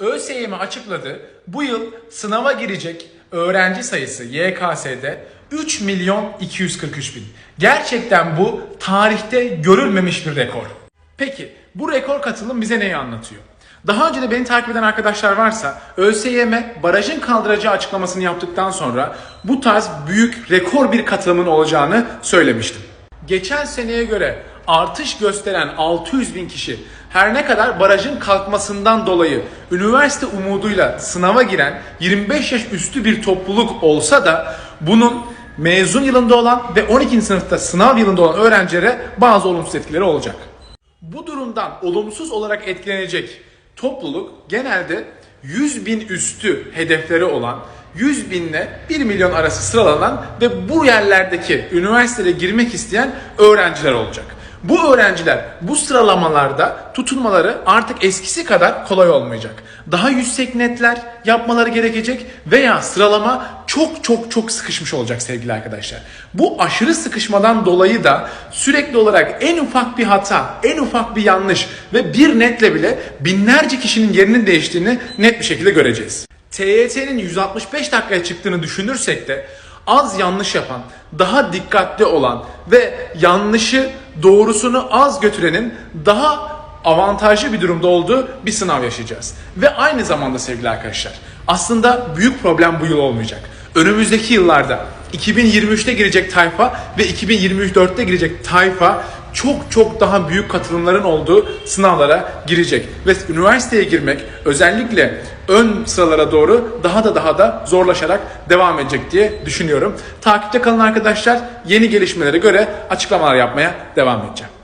ÖSYM açıkladı. Bu yıl sınava girecek öğrenci sayısı YKS'de 3 milyon 243 bin. Gerçekten bu tarihte görülmemiş bir rekor. Peki bu rekor katılım bize neyi anlatıyor? Daha önce de beni takip eden arkadaşlar varsa ÖSYM barajın kaldıracağı açıklamasını yaptıktan sonra bu tarz büyük rekor bir katılımın olacağını söylemiştim. Geçen seneye göre artış gösteren 600 bin kişi her ne kadar barajın kalkmasından dolayı üniversite umuduyla sınava giren 25 yaş üstü bir topluluk olsa da bunun mezun yılında olan ve 12. sınıfta sınav yılında olan öğrencilere bazı olumsuz etkileri olacak. Bu durumdan olumsuz olarak etkilenecek topluluk genelde 100 bin üstü hedefleri olan 100 binle 1 milyon arası sıralanan ve bu yerlerdeki üniversiteye girmek isteyen öğrenciler olacak. Bu öğrenciler bu sıralamalarda tutunmaları artık eskisi kadar kolay olmayacak. Daha yüksek netler yapmaları gerekecek veya sıralama çok çok çok sıkışmış olacak sevgili arkadaşlar. Bu aşırı sıkışmadan dolayı da sürekli olarak en ufak bir hata, en ufak bir yanlış ve bir netle bile binlerce kişinin yerinin değiştiğini net bir şekilde göreceğiz. TYT'nin 165 dakikaya çıktığını düşünürsek de az yanlış yapan, daha dikkatli olan ve yanlışı doğrusunu az götürenin daha avantajlı bir durumda olduğu bir sınav yaşayacağız. Ve aynı zamanda sevgili arkadaşlar aslında büyük problem bu yıl olmayacak. Önümüzdeki yıllarda 2023'te girecek tayfa ve 2024'te girecek tayfa çok çok daha büyük katılımların olduğu sınavlara girecek. Ve üniversiteye girmek özellikle ön sıralara doğru daha da daha da zorlaşarak devam edecek diye düşünüyorum. Takipte kalın arkadaşlar. Yeni gelişmelere göre açıklamalar yapmaya devam edeceğim.